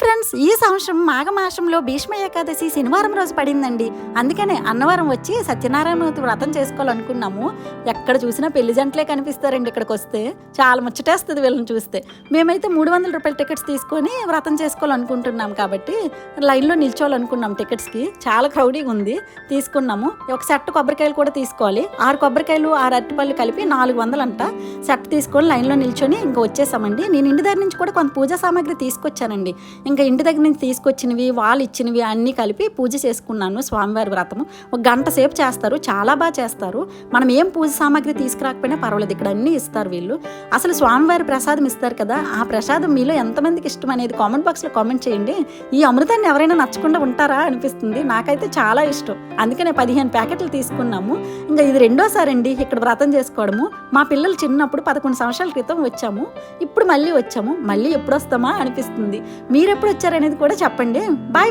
Friends ఈ సంవత్సరం మాఘమాసంలో భీష్మ ఏకాదశి శనివారం రోజు పడిందండి. అందుకనే అన్నవరం వచ్చి సత్యనారాయణ వ్రతం చేసుకోవాలనుకున్నాము. ఎక్కడ చూసినా పెళ్ళి జంటలే కనిపిస్తారండి ఇక్కడికి వస్తే. చాలా ముచ్చటేస్తుంది వీళ్ళని చూస్తే. మేమైతే మూడు వందల రూపాయల టికెట్స్ తీసుకొని వ్రతం చేసుకోవాలనుకుంటున్నాం కాబట్టి లైన్లో నిల్చోవాలనుకున్నాం టికెట్స్కి. చాలా క్రౌడీగా ఉంది. తీసుకున్నాము. ఒక సెట్ కొబ్బరికాయలు కూడా తీసుకోవాలి. ఆరు కొబ్బరికాయలు ఆరు అరటిపళ్ళు కలిపి నాలుగు వందలు అంట సెట్ తీసుకొని లైన్లో నిల్చొని ఇంకా వచ్చేసామండి. నేను ఇంటి దగ్గర నుంచి కూడా కొంత పూజా సామాగ్రి తీసుకొచ్చానండి. ఇంకా ఇంటి దగ్గర నుంచి తీసుకొచ్చినవి వాళ్ళు ఇచ్చినవి అన్నీ కలిపి పూజ చేసుకున్నాను స్వామివారి వ్రతము. ఒక గంట సేపు చేస్తారు చాలా బాగా చేస్తారు. మనం ఏం పూజ సామాగ్రి తీసుకురాకపోయినా పర్వాలేదు ఇక్కడ అన్నీ ఇస్తారు వీళ్ళు. అసలు స్వామివారి ప్రసాదం ఇస్తారు కదా ఆ ప్రసాదం మీలో ఎంతమందికి ఇష్టం అనేది కామెంట్ బాక్స్లో కామెంట్ చేయండి. ఈ అమృతాన్ని ఎవరైనా నచ్చకుండా ఉంటారా అనిపిస్తుంది. నాకైతే చాలా ఇష్టం. అందుకనే పదిహేను ప్యాకెట్లు తీసుకున్నాము. ఇంకా ఇది రెండోసారి అండి ఇక్కడ వ్రతం చేసుకోవడము. మా పిల్లలు చిన్నప్పుడు పదకొండు సంవత్సరాల క్రితం వచ్చాము. ఇప్పుడు మళ్ళీ వచ్చాము. మళ్ళీ ఎప్పుడు వస్తామా అనిపిస్తుంది. మీరు ఎప్పుడు వచ్చారనేది కూడా చెప్పండి. బాయ్